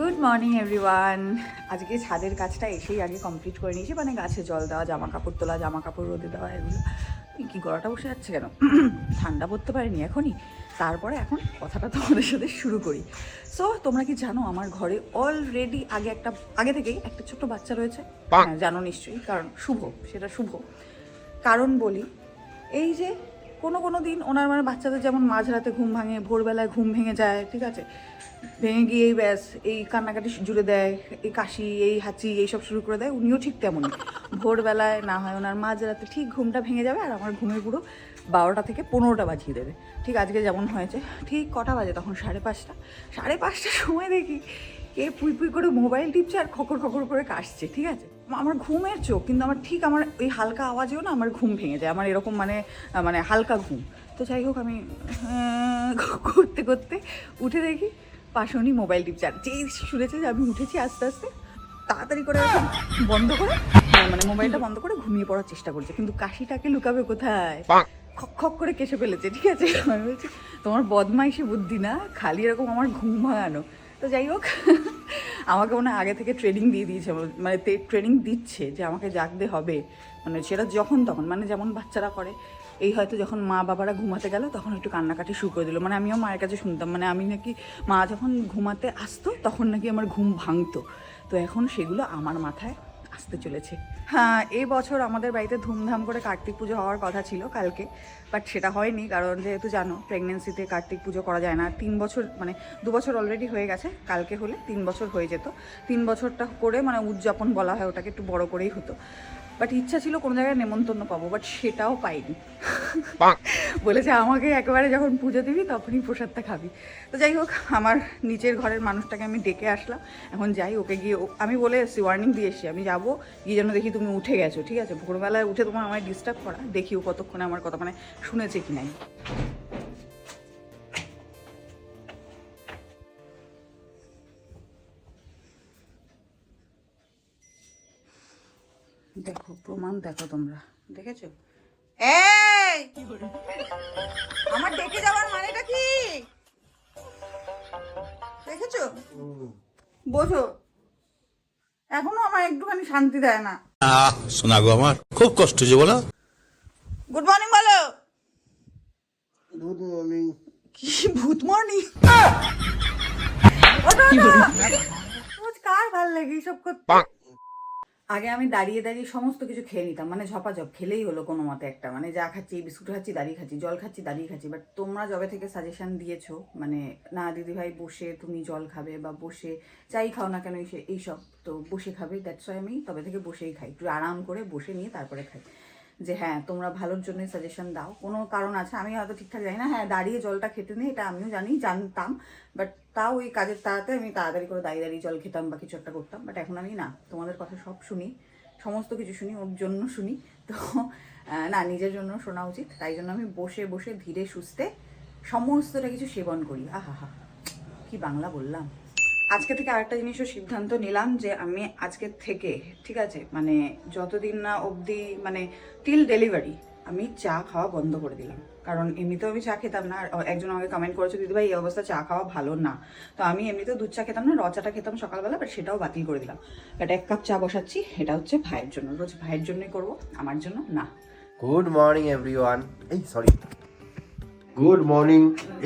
Good morning everyone আজকে ছাদের কাজটা এসেই আগে কমপ্লিট করে নিয়েছি। মানে গাছে জল দেওয়া জামা কাপড় তোলা জামা কাপড় রোদে দেওয়া এগুলো। কি গলাটা বসে যাচ্ছে কেন? ঠান্ডা পড়তে পারেনি এখনই। তারপরে এখন কথাটা তোমাদের সাথে শুরু করি। সো তোমরা কি জানো আমার ঘরে অলরেডি আগে একটা আগে থেকেই একটা ছোট্ট বাচ্চা রয়েছে। হ্যাঁ জানো নিশ্চয়ই কারণ শুভ সেটা শুভ। কারণ বলি এই যে কোনো কোনো দিন ওনার মানে বাচ্চাদের যেমন মাঝরাতে ঘুম ভাঙে, ভোরবেলায় ঘুম ভেঙে যায়, ঠিক আছে? ভেঙে গিয়ে এই ব্যাস, এই কান্নাকাটি জুড়ে দেয়, এই কাশি, এই হাঁচি এইসব শুরু করে দেয়, উনিও ঠিক তেমনই। ভোরবেলায় না হয় ওনার মাঝরাতে ঠিক ঘুমটা ভেঙে যাবে আর আমার ঘুমের পুরো বারোটা থেকে পনেরোটা বাজিয়ে দেবে। ঠিক আজকে যেমন হয়েছে, ঠিক কটা বাজে তখন? সাড়ে পাঁচটা। সাড়ে পাঁচটার সময় দেখি কে পুই পুই করে মোবাইল টিপছে আর খকর খকর করে কাশছে, ঠিক আছে? আমার ঘুমের চোখ কিন্তু আমার ঠিক আমার ওই হালকা আওয়াজেও না আমার ঘুম ভেঙে যায়। আমার এরকম মানে মানে হালকা ঘুম। তো যাই হোক আমি আহ, করতে করতে উঠে দেখি পাশনি মোবাইল টিপছে। আর যেই শুনেছে যে আমি উঠেছি আস্তে আস্তে তাড়াতাড়ি করে বন্ধ করে মানে মোবাইলটা বন্ধ করে ঘুমিয়ে পড়ার চেষ্টা করছে। কিন্তু কাশিটাকে লুকাবে কোথায়? খক খক করে কেসে ফেলেছে ঠিক আছে? আমি বলছি তোমার বদমাইশি বুদ্ধি না? খালি এরকম আমার ঘুম ভাঙানো। তো যাই হোক আমাকে মনে আগে থেকে ট্রেনিং দিয়ে দিয়েছে মানে ট্রেনিং দিচ্ছে যে আমাকে জাগতে হবে। মানে সেটা যখন তখন মানে যেমন বাচ্চারা করে, এই হয়তো যখন মা বাবারা ঘুমাতে গেল, তখন একটু কান্নাকাটি শুরু করে দিল। মানে আমিও মায়ের কাছে শুনতাম মানে আমি নাকি মা যখন ঘুমাতে আসতো, তখন নাকি আমার ঘুম ভাঙতো। তো এখন সেগুলো আমার মাথায় আসতে চলেছে। হ্যাঁ এই বছর আমাদের বাড়িতে ধুমধাম করে কার্তিক পুজো হওয়ার কথা ছিল কালকে। বাট সেটা হয়নি কারণ যেহেতু জানো প্রেগনেন্সিতে কার্তিক পুজো করা যায় না। তিন বছর মানে দু বছর অলরেডি হয়ে গেছে কালকে হলে তিন বছর হয়ে যেত। তিন বছরটা করে মানে উদযাপন বলা হয় ওটাকে একটু বড় করেই হতো। বাট ইচ্ছা ছিল কোনো জায়গায় নেমন্তন্ন পাবো বাট সেটাও পাইনি। বলেছে আমাকে একেবারে যখন পুজো দিবি তখনই প্রসাদটা খাবি। তো যাই হোক আমার নিচের ঘরের মানুষটাকে আমি ডেকে আসলাম। এখন যাই ওকে গিয়ে ও- আমি বলে এসেছি ওয়ার্নিং দিয়ে এসেছি আমি যাব গিয়ে যেন দেখি তুমি উঠে গেছো ঠিক আছে? ভোরবেলায় উঠে তোমার আমায় ডিস্টার্ব করা দেখি ও কতক্ষণে আমার কথা মানে শুনেছে কি নাই? দেখো প্রমাণ দেখো তোমরা। দেখেছ? এই! আমার ডেকে যাওয়ার মানেটা কি? দেখেছ? বোঝো। এখনও আমার একটুখানি শান্তি দেয় না। শোনা গো আমার খুব কষ্ট যে বলো। গুড মর্নিং বলো। Good morning. কি ভূত মর্নিং? কার ভালো লাগে এইসব করতে আগে আমি দাঁড়িয়ে দাঁড়িয়ে সমস্ত কিছু খেয়ে নিতাম মানে ঝপাঝপ খেলেই হলো কোনো মতে একটা মানে যা খাচ্ছি বিস্কুট খাচ্ছি দাঁড়িয়ে খাচ্ছি জল খাচ্ছি দাঁড়িয়ে খাচ্ছি বাট তোমরা যবে থেকে সাজেশন দিয়েছ মানে না দিদি ভাই বসে তুমি জল খাবে বা বসে চাই খাও না কেন এইসব তো বসে খাবে দ্যাটস ওয়াই আমি তবে থেকে বসেই খাই একটু আরাম করে বসে নিয়ে তারপরে খাই। যে হ্যাঁ তোমরা ভালোর জন্যই সাজেশন দাও। কোনো কারণ আছে, আমি হয়তো ঠিকঠাক জানি না। হ্যাঁ দাঁড়িয়ে জলটা খেতে নেই, এটা আমিও জানি, জানতাম। বাট তাও ওই কাজের তাড়াতে আমি তাড়াতাড়ি করে দাঁড়িয়ে দাঁড়িয়ে জল খেতাম বা কিছু একটা করতাম। বাট এখন আমি না, তোমাদের কথা সব শুনি, সমস্ত কিছু শুনি, ওর জন্য শুনি। তো না, নিজের জন্য শোনা উচিত। তাই জন্য আমি বসে বসে ধীরে, সুস্থে সমস্তটা কিছু সেবন করি। আহা হা, কি বাংলা বললাম। আজকে থেকে আরেকটা জিনিসও সিদ্ধান্ত নিলাম যে আমি আজকে থেকে, ঠিক আছে? মানে যতদিন না অবধি মানে টিল ডেলিভারি আমি চা খাওয়া বন্ধ করে দিলাম। কারণ এমনিতেও আমি চা খেতাম না একজন আমাকে কমেন্ট করেছে, দিদি ভাই, এই অবস্থা চা খাওয়া ভালো না। তো আমি এমনিতেও দুধ চা খেতাম না, র চাটা খেতাম সকালবেলা বাট সেটাও বাতিল করে দিলাম। বাট এক কাপ চা বসাচ্ছি, এটা হচ্ছে ভাইয়ের জন্য। রোজ ভাইয়ের জন্যই করব, আমার জন্য না। গুড মর্নিং এভরিওয়ান এই সরি গুড মর্নিং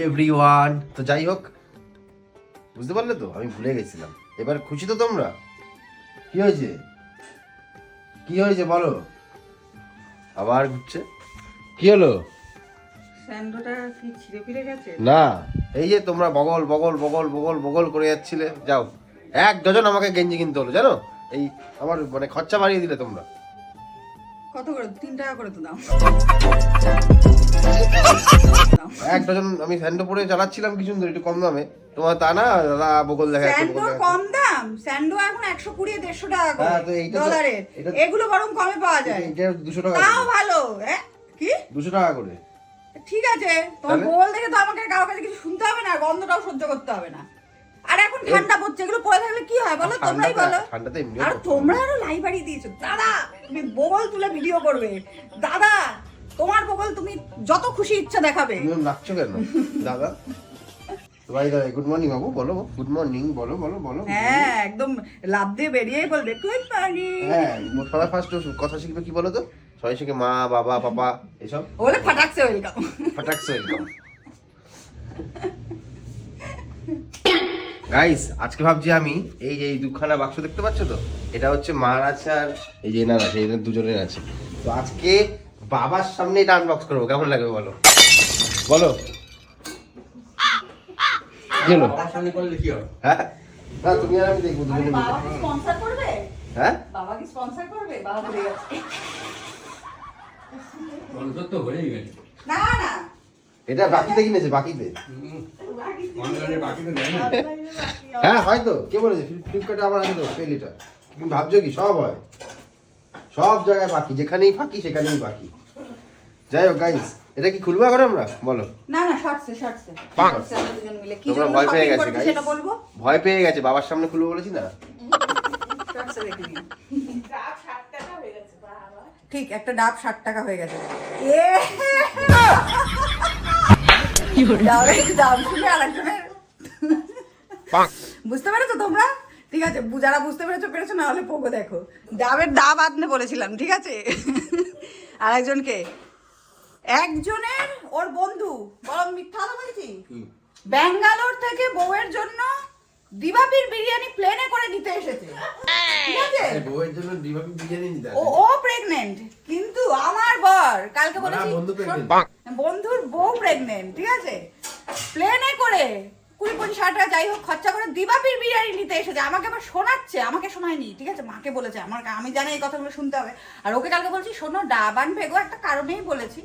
এভরিওয়ান তো যাই হোক বুঝতে পারলে তো? আমি ভুলে গেছিলাম। এবার খুশি তো তোমরা? কি হয়েছে? কি হয়েছে বলো? আবার ঘুরছে? কি হলো? না এই যে তোমরা বগল বগল বগল বগল বগল করে যাচ্ছিলে যাও। এক ডজন আমাকে গেঞ্জি কিনতে হলো জানো? এই আমার মানে খরচা বাড়িয়ে দিলে তোমরা। কত করে? তিন টাকা করে তো দাম এক ডজন আমি স্যান্ডো পরে চালাচ্ছিলাম কিছু একটু কম দামে। তোমার তা না? দাদা দেখা স্যান্ডো কম দাম? স্যান্ডো এখন একশো কুড়ি দেড়শো টাকা হ্যাঁ, করে ডলারের। এগুলো বরং কমে পাওয়া যায়। এটা টাকা তাও ভালো হ্যাঁ? কি? টাকা করে। ঠিক আছে। তোমার? বল দেখে তো আমাকে কারও কাছে কিছু শুনতে হবে না গন্ধটাও সহ্য করতে হবে না। আর এখন ঠান্ডা পড়ছে এগুলো পরে থাকলে কি হয় বলো? তোমরাই বলো। আর তোমরা আরও লাইব্রেরি দিয়েছ। দাদা তুমি বগল তুলে ভিডিও করবে। দাদা তোমার বগল তুমি যত খুশি ইচ্ছা দেখাবে। নাচছো কেন? দাদা? ভাই দাদা গুড মর্নিং বাবু বলো গুড মর্নিং বলো বলো বলো হ্যাঁ একদম লাভ দিয়ে বেরিয়েই বলবে গুড মর্নিং হ্যাঁ সবাই ফার্স্ট কথা শিখবে কি বলো তো সবাই শিখে মা বাবা পাপা এসব। বলে ফাটাকছে ওয়েলকাম ফাটাকছে একদম গাইস আজকে ভাবছি আমি এই যে এই দুখানা বাক্স দেখতে পাচ্ছ তো? এটা হচ্ছে মার আছে আর এই যে এনার আছে এদের দুজনের আছে। তো আজকে বাবার সামনে এটা আনবক্স করব। কেমন লাগবে বলো? বলো। হ্যাঁ? না তুমি আর আমি দেখব দুজনে বাবা কি স্পন্সর করবে? হ্যাঁ? বাবা কি স্পন্সর করবে? বাবা ভুলে গেছে তো হয়েই গেছে। না না। এটা বাকিতে কিনেছে বাকিতে? অনলাইনে বাকি তো হ্যাঁ হয়তো। কে বলেছে? ফ্লিপকার্টে আমার আছে তো পেলিটা তুমি ভাবছ কি? সব হয়। সব জায়গায় বাকি। যেখানেই ফাঁকি সেখানেই বাকি। যাই হোক গাইস এটা কি খুলবো এখন আমরা? বলো। না না শর্টসে শর্টসে পাক। দুজন মিলে। কি তোমরা ভয় পেয়ে গেছে গাইস সেটা বলব? ভয় পেয়ে গেছে বাবার সামনে খুলবো বলেছি না? শর্টসে দেখে নিও ঠিক একটা ডাব ষাট টাকা হয়ে গেছে। এ! ডাবের দাম শুনে আরেকজনের বুঝতে পেরেছ তোমরা? ঠিক আছে যারা বুঝতে পেরেছ পেরেছ না হলে পোগো দেখো। ডাবের দাব আনতে বলেছিলাম ঠিক আছে? আরেকজনকে একজনের ওর বন্ধু বরং মিথ্যা কথা বলেছি? ব্যাঙ্গালোর থেকে বউয়ের জন্য দিবাপির বিরিয়ানি প্লেনে করে নিতে এসেছে। ঠিক আছে? বউয়ের জন্য দিবাপি বিরিয়ানি নিতে ও ও প্রেগনেন্ট কিন্তু আমার বর কালকে মানে বলেছি বন্ধুর বউ প্রেগনেন্ট ঠিক আছে? প্লেনে করে কুড়ি পঁচিশ হাজার টাকা যাই হোক খরচা করে দিবাপির বিরিয়ানি নিতে এসেছে। আমাকে আবার শোনাচ্ছে আমাকে শোনায়নি ঠিক আছে? মাকে বলেছে আমার আমি জানি এই কথাগুলো শুনতে হবে। আর ওকে কালকে বলছি শোনো ডাব আনবে একটা কারণেই বলেছি।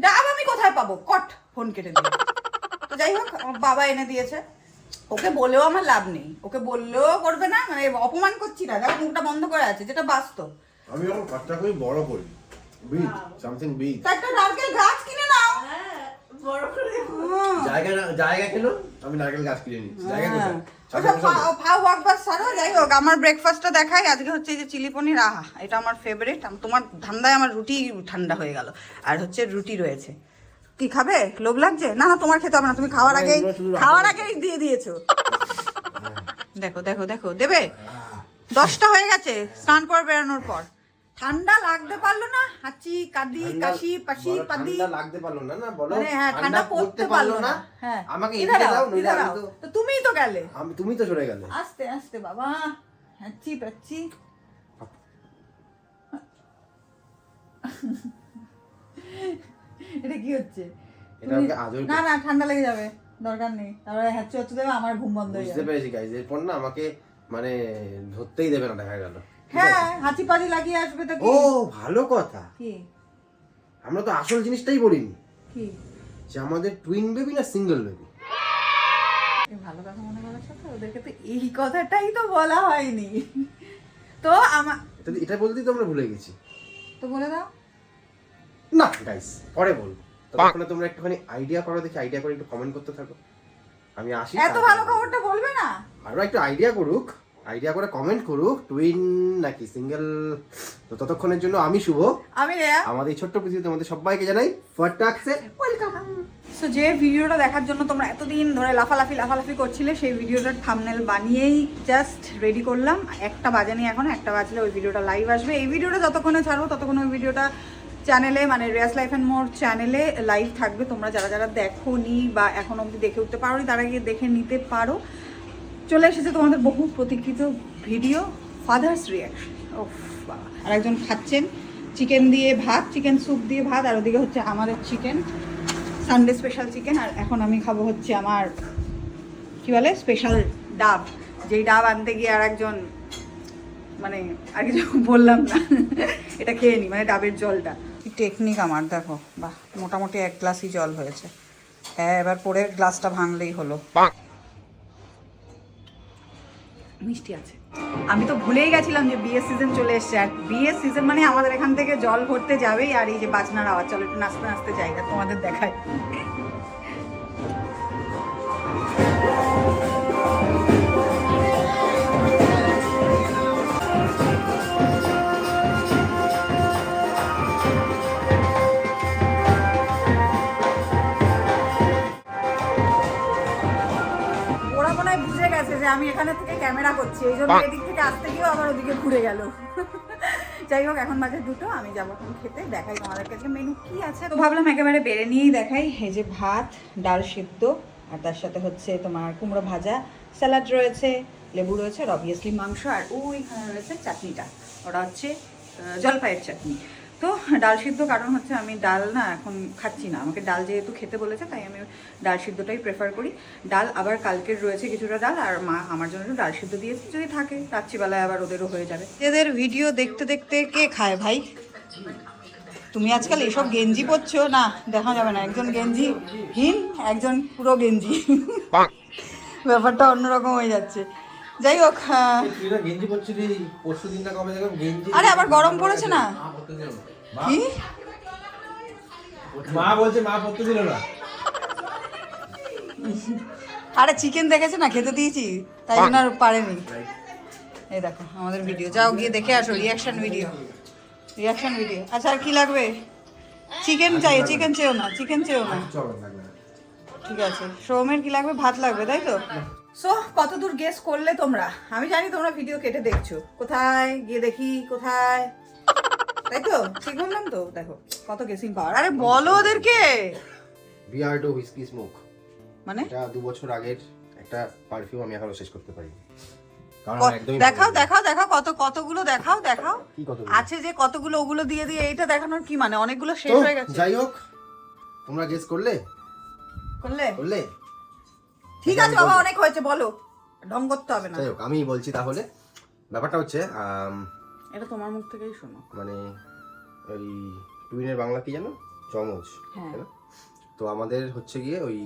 ডাব আমি কোথায় পাবো? কট ফোন কেটে দিল। তো যাই হোক আমার বাবা এনে দিয়েছে। ওকে বলেও আমার লাভ নেই। ওকে বললেও করবে না মানে অপমান করছি না। দেখো মুখটা বন্ধ করে আছে যেটা বাস্তব। আমি আমার কাজটা করি বড় করি। বিগ সামথিং বিগ একটা নারকেল গাছ কিনে নাও। হুম। জায়গা না- জায়গা কেন আমি নারকেল গাছ কিনে নিচ্ছি। জায়গা কোথায়? হ্যাঁ। যাই হোক আমার ব্রেকফাস্টটা দেখাই। আজকে হচ্ছে এই যে চিলি পনির আহা এটা আমার ফেভারিট তোমার ধান্দায় আমার রুটি ঠান্ডা হয়ে গেল। আর হচ্ছে রুটি রয়েছে। কি খাবে? লোভ লাগছে? না না তোমার খেতে হবে না তুমি খাওয়ার আগেই খাওয়ার আগেই দিয়ে দিয়েছ। দেখো দেখো দেখো দেবে? দশটা হয়ে গেছে স্নান করে বেরানোর পর। ঠান্ডা লাগতে পারল না হাঁচি কাদি কাশি পাশি পাদি লাগতে পারল না না বলো? মানে হ্যাঁ ঠান্ডা পড়তে পারল না? হ্যাঁ। আমাকে এদিকে দাও নইলে আমি। তো তুমিই তো গেলে। আমি তুমি তো সরে গেলে। আস্তে আস্তে বাবা হাঁচি পাচ্ছি। এটা কি হচ্ছে? না না ঠান্ডা লেগে যাবে দরকার নেই। তারপরে হ্যাচি হচ্ছে দেবে আমার ঘুম বন্ধ হয়ে যাবে। বুঝতে পেরেছি গাইজ এরপর না আমাকে মানে ধরতেই দেবে না দেখা গেল। হ্যাঁ হাঁচি পাজি লাগিয়ে আসবে তো ও ভালো কথা। কি? আমরা তো আসল জিনিসটাই বলিনি। কি? যে আমাদের টুইন বেবি না সিঙ্গেল বেবি ভালো কথা মনে করেছ তো? ওদেরকে তো এই কথাটাই তো বলা হয়নি। তো আমার এটা এটা বলতেই তো আমরা ভুলে গেছি। তো বলে দাও। না গাইস পরে বলব। ততক্ষণে তোমরা একটুখানি আইডিয়া করো দেখি আইডিয়া করে একটু কমেন্ট করতে থাকো। আমি আসি এত ভালো খবরটা বলবে না? আরও একটু আইডিয়া করুক। আইডিয়া করে কমেন্ট করুক। টুইন নাকি সিঙ্গেল তো ততক্ষণের জন্য আমি শুভ। আমি রেয়া। আমাদের এই ছোট্ট পৃথিবীতে তোমাদের সবাইকে জানাই ফটাকসে ওয়েলকাম সো যে ভিডিওটা দেখার জন্য তোমরা এতদিন ধরে লাফালাফি লাফালাফি করছিলে সেই ভিডিওটার থামনেল বানিয়েই জাস্ট রেডি করলাম। একটা বাজানি এখন একটা বাজলে ওই ভিডিওটা লাইভ আসবে। এই ভিডিওটা যতক্ষণে ছাড়বো ততক্ষণ ওই ভিডিওটা চ্যানেলে মানে রিয়াস লাইফ অ্যান্ড মোর চ্যানেলে লাইভ থাকবে। তোমরা যারা যারা দেখো নি বা এখন অবধি দেখে উঠতে পারো তারা গিয়ে দেখে নিতে পারো। চলে এসেছে তোমাদের বহু প্রতীক্ষিত ভিডিও ফাদার্স রিয়াকশন ও আর একজন খাচ্ছেন চিকেন দিয়ে ভাত, চিকেন স্যুপ দিয়ে ভাত, আর ওদিকে হচ্ছে আমাদের চিকেন সানডে স্পেশাল চিকেন আর এখন আমি খাব হচ্ছে আমার, কি বলে স্পেশাল ডাব। যেই ডাব আনতে গিয়ে আর একজন মানে আর কিছু বললাম না, এটা খেয়ে নি মানে ডাবের জলটা। টেকনিক আমার, দেখো, বাহ, মোটামুটি এক গ্লাসই জল হয়েছে। হ্যাঁ এবার পরে গ্লাসটা ভাঙলেই হলো। মিষ্টি আছে। আমি তো ভুলেই গেছিলাম যে বিয়ের সিজন চলে এসছে। আর বিয়ের সিজন মানে আমাদের এখান থেকে জল ভরতে যাবেই আর এই যে বাজনার আওয়াজ, চলো একটু নাচতে নাচতে জায়গা তোমাদের দেখায়। এখানে থেকে ক্যামেরা করছি এই জন্য এদিক থেকে আসতে গিয়েও আবার ওদিকে ঘুরে গেল। যাই হোক এখন বাজে দুটো আমি যাব এখন খেতে দেখাই তোমাদেরকে আজকে মেনু কি আছে। তো ভাবলাম একেবারে বেড়ে নিয়েই দেখাই এই যে ভাত ডাল সিদ্ধ আর তার সাথে হচ্ছে তোমার কুমড়ো ভাজা স্যালাড রয়েছে লেবু রয়েছে আর অবভিয়াসলি মাংস আর ওইখানে রয়েছে চাটনিটা ওটা হচ্ছে জলপাইয়ের চাটনি। তো ডাল সিদ্ধ কারণ হচ্ছে আমি ডাল না এখন খাচ্ছি না। আমাকে ডাল যেহেতু খেতে বলেছে তাই আমি ডাল সিদ্ধটাই প্রেফার করি। ডাল আবার কালকের রয়েছে কিছুটা ডাল আর মা আমার জন্য একটু ডাল সিদ্ধ দিয়েছে যদি থাকে রাত্রিবেলায় আবার ওদেরও হয়ে যাবে। এদের ভিডিও দেখতে দেখতে কে খায় ভাই? তুমি আজকাল এসব গেঞ্জি পরছো? না দেখা যাবে না। একজন গেঞ্জি হীন একজন পুরো গেঞ্জি। ব্যাপারটা অন্যরকম হয়ে যাচ্ছে। যাই হোক গেঞ্জি আরে আবার গরম পড়েছে না? কি? মা বলছে মা পড়তে দিল না। আরে চিকেন দেখেছে না? খেতে দিয়েছি তাই জন্য আর পারেনি। এই দেখো আমাদের ভিডিও যাও গিয়ে দেখে আসো রিয়াকশন ভিডিও রিয়াকশন ভিডিও আচ্ছা আর কি লাগবে? চিকেন চাই চিকেন চেয়েও না চিকেন চেয়েও না। ঠিক আছে। সৌমের কি লাগবে? ভাত লাগবে তাই তো? সো কতদূর গেস করলে তোমরা? আমি জানি তোমরা ভিডিও কেটে দেখছ। কোথায়? গিয়ে দেখি কোথায়? তাই তো? ঠিক বললাম তো? দেখো কত গেসিং পাওয়ার আরে বলো ওদেরকে! বিয়ার্ডো হুইস্কি স্মোক মানে? এটা দু বছর আগের একটা পারফিউম আমি এখনও শেষ করতে একদমই দেখাও দেখাও দেখাও কত কতগুলো দেখাও দেখাও। আছে যে কতগুলো ওগুলো দিয়ে দিয়ে এইটা দেখানোর কি মানে? অনেকগুলো শেষ হয়ে গেছে। যাই হোক তোমরা গেস করলে? করলে? করলে? ঠিক আছে বাবা অনেক হয়েছে বলো। ঢং করতে হবে না। যাই হোক আমি বলছি তাহলে। ব্যাপারটা হচ্ছে এটা তোমার মুখ থেকেই শোনো। মানে ওই টুইনের বাংলা কি জানো? চমচ হ্যাঁ। তো আমাদের হচ্ছে গিয়ে ওই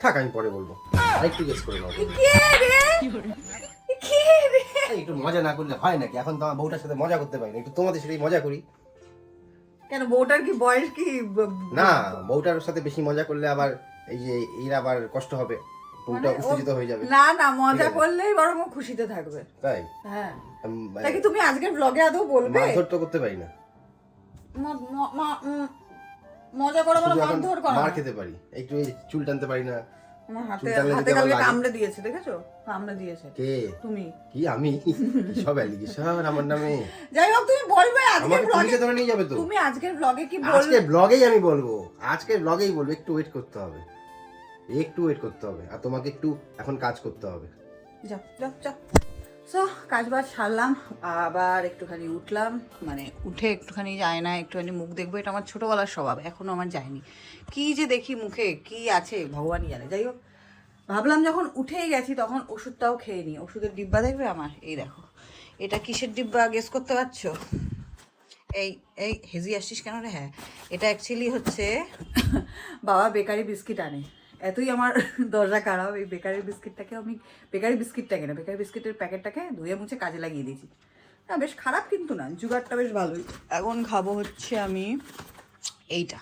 থাক আমি পরে বলব। আরেকটু গেস করে নাও। কে রে? কে রে? একটু মজা না করলে হয় নাকি? এখন তো আমার বউটার সাথে মজা করতে পারি না। একটু তোমাদের সাথেই মজা করি। কেন বউটার কি বয়স কি? না বউটার সাথে বেশি মজা করলে আবার এই যে এর আবার কষ্ট হবে বউটা মানে উত্তেজিত হয়ে যাবে। না না মজা করলেই বরং ও খুশিতে থাকবে। তাই? হ্যাঁ। উম, তুমি আজকের ব্লগে আদৌ বলবে? মারধর তো করতে পারি না। মজা করা বলে মারধর করা। মার খেতে পারি। একটু চুল টানতে পারি না। আমার হাতে হাতে কালকে কামড়ে দিয়েছে দেখেছ? কামড়ে দিয়েছে। কে? তুমি। কি আমি? সব অ্যালিগেশন আমার নামে? যাই হোক তুমি বলবে ব্লগে ধরে নিয়ে যাবে তো। তুমি আজকের ব্লগে কি আজকে ব্লগেই আমি বলব। ব্লগেই বলব। একটু ওয়েট করতে হবে। একটু ওয়েট করতে হবে আর তোমাকে একটু এখন কাজ করতে হবে। যাও যাও যাও। সো কাজ বাজ সারলাম, আবার একটুখানি উঠলাম মানে উঠে একটুখানি যায় না, একটুখানি মুখ দেখব, এটা আমার ছোটোবেলার স্বভাব এখনও আমার যায়নি। কি যে দেখি মুখে, কি আছে ভগবানই জানে। যাই হোক, ভাবলাম যখন উঠেই গেছি তখন ওষুধটাও খেয়ে নিই। ওষুধের ডিব্বা দেখবে আমার? এই দেখো। এটা কিসের ডিব্বা গেস করতে পারছ? এই এই, হেজি আসছিস কেন রে? হ্যাঁ। এটা অ্যাকচুয়ালি হচ্ছে বাবা বেকারি বিস্কিট আনে। এতই আমার দরজা খারাপ, এই বেকারি বিস্কিটটাকে আমি, বেকারি বিস্কিটটাকে না, বেকারি বিস্কিটের প্যাকেটটাকে ধুয়ে মুছে কাজে লাগিয়ে দিয়েছি। না, বেশ খারাপ কিন্তু না, জুগারটা বেশ ভালোই। এখন খাব হচ্ছে আমি এইটা।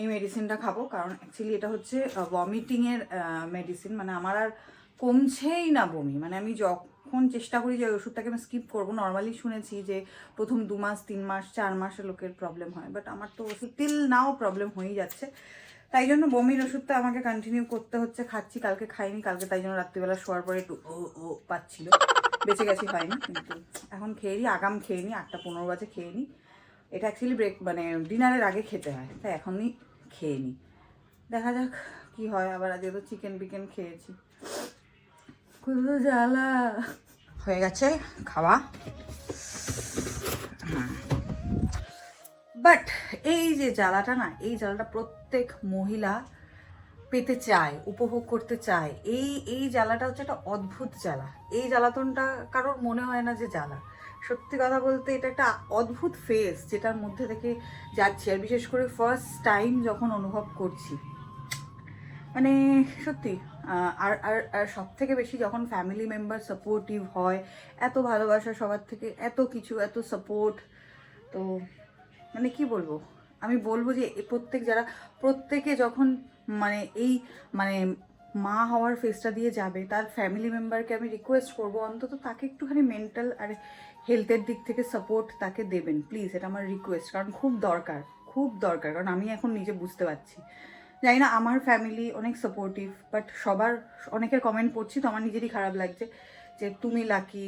এই মেডিসিনটা খাব, কারণ অ্যাকচুয়ালি এটা হচ্ছে ভমিটিংয়ের মেডিসিন মানে আমার আর কমছেই না বমি। মানে আমি যখন চেষ্টা করি যে ওষুধটাকে আমি স্কিপ করব নর্মালি শুনেছি যে প্রথম দু মাস, তিন মাস, চার মাসে লোকের প্রবলেম হয় বাট আমার তো ওষুধ তিল নাও প্রবলেম হয়েই যাচ্ছে। তাই জন্য বমির ওষুধটা আমাকে কন্টিনিউ করতে হচ্ছে, খাচ্ছি, কালকে খাইনি, কালকে তাই জন্য রাত্রিবেলা শোয়ার পরে একটু ও ও পাচ্ছিল। বেঁচে গেছি হয়নি কিন্তু এখন খেয়ে নিই আগাম খেয়ে নিই আটটা পনেরো বাজে খেয়ে নিই এটা অ্যাকচুয়ালি ব্রেক মানে ডিনারের আগে খেতে হয়, তাই এখনই খেয়ে নিই দেখা যাক কি হয়, আবার আজকে তো চিকেন বিকেন খেয়েছি। কত জ্বালা। হয়ে গেছে খাওয়া। বাট এই যে জ্বালাটা না, এই জ্বালাটা প্রত্যেক মহিলা পেতে চায়, উপভোগ করতে চায়। এই এই জ্বালাটা হচ্ছে একটা অদ্ভুত জ্বালা। এই জ্বালাতনটা কারোর মনে হয় না যে জ্বালা। সত্যি কথা বলতে এটা একটা অদ্ভুত ফেস যেটার মধ্যে থেকে যাচ্ছি। আর বিশেষ করে ফার্স্ট টাইম যখন অনুভব করছি মানে সত্যি আর আর আর সব থেকে বেশি যখন ফ্যামিলি মেম্বার সাপোর্টিভ হয়, এত ভালোবাসা সবার থেকে, এত কিছু, এত সাপোর্ট তো মানে কি বলব? আমি বলব যে প্রত্যেক যারা, প্রত্যেকে যখন মানে এই মানে মা হওয়ার ফেসটা দিয়ে যাবে, তার ফ্যামিলি মেম্বারকে আমি রিকোয়েস্ট করব, অন্তত তাকে একটুখানি মেন্টাল আর হেলথের দিক থেকে সাপোর্ট তাকে দেবেন। প্লিজ এটা আমার রিকোয়েস্ট কারণ খুব দরকার খুব দরকার, কারণ আমি এখন নিজে বুঝতে পারছি। জানি না, আমার ফ্যামিলি অনেক সাপোর্টিভ বাট সবার, অনেকের কমেন্ট পড়ছি, তো আমার নিজেরই খারাপ লাগছে। যে তুমি লাকি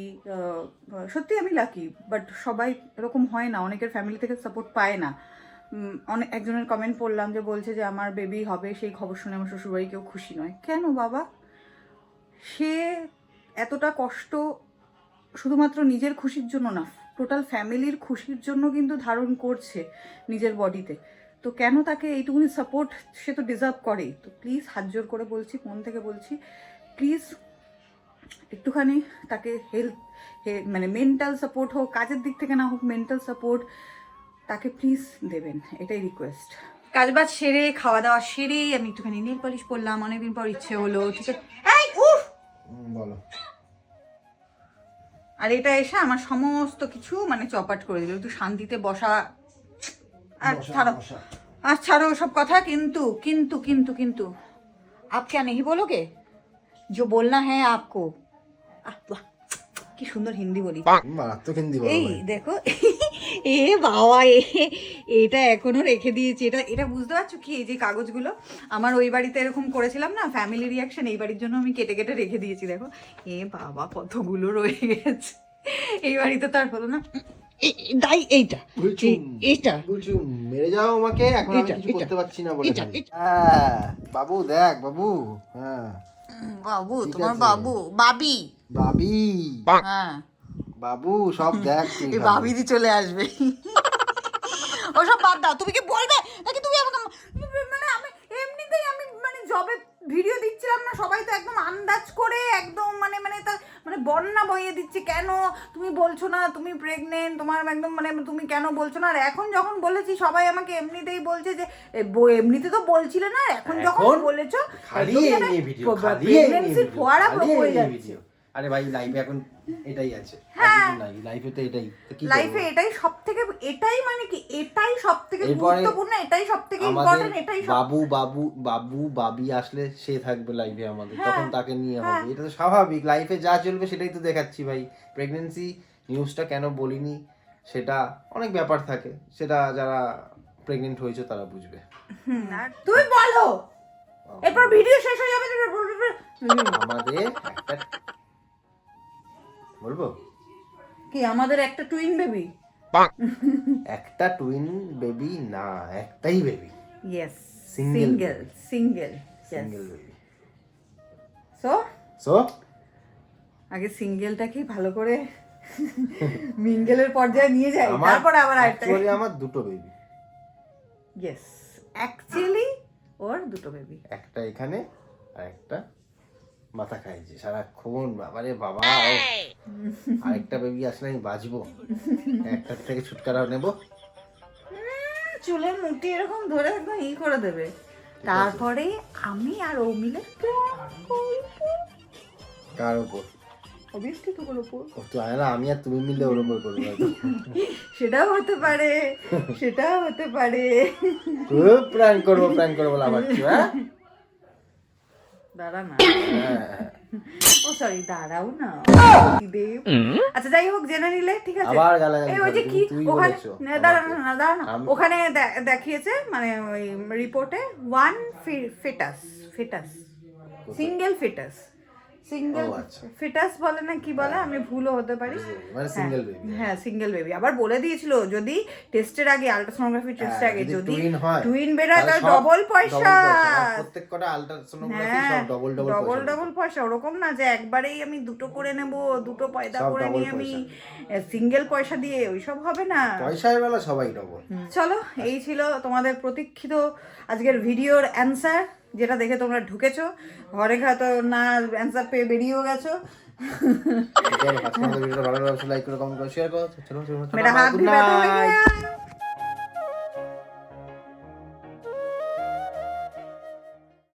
সত্যি আমি লাকি বাট সবাই এরকম হয় না। অনেকের ফ্যামিলি থেকে সাপোর্ট পায় না। অনেক একজনের কমেন্ট পড়লাম যে বলছে যে, আমার বেবি হবে, সেই খবর শুনে আমার শ্বশুরবাড়ি কেউ খুশি নয়। কেন বাবা? সে এতটা কষ্ট শুধুমাত্র নিজের খুশির জন্য না টোটাল ফ্যামিলির খুশির জন্য কিন্তু ধারণ করছে নিজের বডিতে তো কেন তাকে এইটুকুনি সাপোর্ট সে তো ডিজার্ভ করে তো প্লিজ হাত জোর করে বলছি মন থেকে বলছি প্লিজ একটুখানি তাকে হেলথ মানে মেন্টাল সাপোর্ট হোক কাজের দিক থেকে না হোক মেন্টাল সাপোর্ট তাকে প্লিজ দেবেন এটাই রিকোয়েস্ট কাজ বাজ সেরে খাওয়া দাওয়া সেরে আমি একটুখানি নেল পলিশ পরলাম অনেকদিন পর ইচ্ছে হলো ঠিক আছে। উফ! বলো। আর এটা এসে আমার সমস্ত কিছু মানে চপাট করে দিল একটু শান্তিতে বসা। আর ছাড়ো। আর ছাড়ো সব কথা কিন্তু কিন্তু কিন্তু কিন্তু। আপ কে বলো কে? जो बोलना है आपको আহ, বাহ, কি সুন্দর হিন্দি বলি মারাত্মক হিন্দি বলো এই ভাই। দেখো এ বাবা এ এটা এখনো রেখে দিয়েছি এটা এটা বুঝতে পারছো কি এই যে কাগজগুলো আমার ওই বাড়িতে এরকম করেছিলাম না ফ্যামিলি রিয়াকশন এই বাড়ির জন্য আমি কেটে কেটে রেখে দিয়েছি দেখো এ বাবা কতগুলো রয়ে গেছে এই বাড়িতে তার হলো না এ- এ- তাই এইটা বলছি, এই- এইটা বলছি মেরে যাও আমাকে এখন আমি এটা, কিছু এটা, করতে পারছি না বলে এটা, খালি। এটা। হ্যাঁ, বাবু দেখ বাবু হ্যাঁ বাবু তোমার বাবু বাবি। বাবি। হ্যাঁ। বাবু সব দেখ এই। বাবিদি চলে আসবে। ওসব বাদ দাও। তুমি কি বলবে? নাকি তুমি আমাকে মানে আমি এমনিতেই আমি মানে জবে ভিডিও দিচ্ছিলাম না সবাই তো একদম আন্দাজ করে একদম মানে মানে তা মানে বন্যা বইয়ে দিচ্ছে। কেন? তুমি বলছো না তুমি প্রেগনেন্ট তোমার একদম মানে তুমি কেন বলছো না? আর এখন যখন বলেছি সবাই আমাকে এমনিতেই বলছে যে এমনিতে তো বলছিলে না এখন যখন বলেছ প্রেগনেন্সির ফোয়ারা নিয়ে যাচ্ছে। আরে ভাই লাইভে এখন এটাই আছে। হ্যাঁ। নাই লাইফে তো এটাই। লাইফে এটাই সব থেকে এটাই মানে কি? এটাই সব থেকে গুরুত্বপূর্ণ এটাই সব থেকে আমাদের ইম্পর্টেন্ট এটাই বাবু বাবু বাবু বাবি আসলে সে থাকবে লাইভে আমাদের হ্যাঁ, তখন তাকে নিয়ে হ্যাঁ। হবে। এটা তো স্বাভাবিক লাইফে যা চলবে সেটাই তো দেখাচ্ছি ভাই। প্রেগনেন্সি নিউজটা কেন বলিনি সেটা অনেক ব্যাপার থাকে। সেটা যারা প্রেগনেন্ট হয়েছে তারা বুঝবে। তুই বলো। এরপর ভিডিও শেষ হয়ে যাবে আমাদের একটা বলব? কি আমাদের একটা টুইন বেবি একটা টুইন বেবি না একটাই baby yes single single single baby so so আগে সিঙ্গেলটাকে ভালো করে মিঙ্গেলের পর্যায়ে নিয়ে যাই তারপরে আবার একটা actually আমার দুটো বেবি ইয়েস অ্যাকচুয়ালি ওর দুটো বেবি একটা এখানে আর একটা মাথা খাইছে। সারাক্ষণ বাবারে বাবা আরেকটা বেবি আসলে আমি বাঁচবো। একটার থেকে ছুটকারাও নেব। চুলের মুঠি এরকম ধরে একদম ই করে দেবে। তারপরে আমি আর ও মিলে কার উপর? অবভিয়াসলি তোর উপর। ও তো আয় আমি আর তুমি মিলে ওর উপর করব। সেটাও হতে পারে সেটাও হতে পারে। খুব প্ল্যান করব প্ল্যান করব আবার হ্যাঁ? দাঁড়া না। ও সরি দাঁড়াও না। দেব আচ্ছা যাই হোক জেনে নিলে ঠিক আছে। আবার গালাগালি এই ওই যে কি ওখানে না, দাঁড়া না। ওখানে দেখিয়েছে মানে ওই রিপোর্টে one fetus fetus single fetus single আচ্ছা। ফিটাস বলে না কি বলে? আমি ভুলও হতে পারি। মানে সিঙ্গেল বেবি হ্যাঁ সিঙ্গেল বেবি আবার বলে দিয়েছিল যদি টেস্টের আগে আলট্রাসোনোগ্রাফি টেস্টের আগে যদি টুইন হ্যাঁ, হয় বেরোয় তাহলে ডবল পয়সা। আমার প্রত্যেক কটা আলট্রাসোনোগ্রাফি হ্যাঁ সব ডবল ডবল ডবল ডবল পয়সা। ওরকম না যে একবারেই আমি দুটো করে নেব দুটো পয়দা করে নিয়ে আমি সিঙ্গেল পয়সা দিয়ে ওইসব হবে না। পয়সার বেলা সবাই ডবল চলো এই ছিল তোমাদের প্রতীক্ষিত আজকের ভিডিওর অ্যান্সার যেটা দেখে তোমরা ঢুকেছো ঘরে হয়তো না অ্যান্সার পেয়ে বেরিয়েও গেছো। আজকে ভালো লাগলে লাইক করে কমেন্ট করে শেয়ার করো। চলো চলো হাত